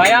ভাইয়া।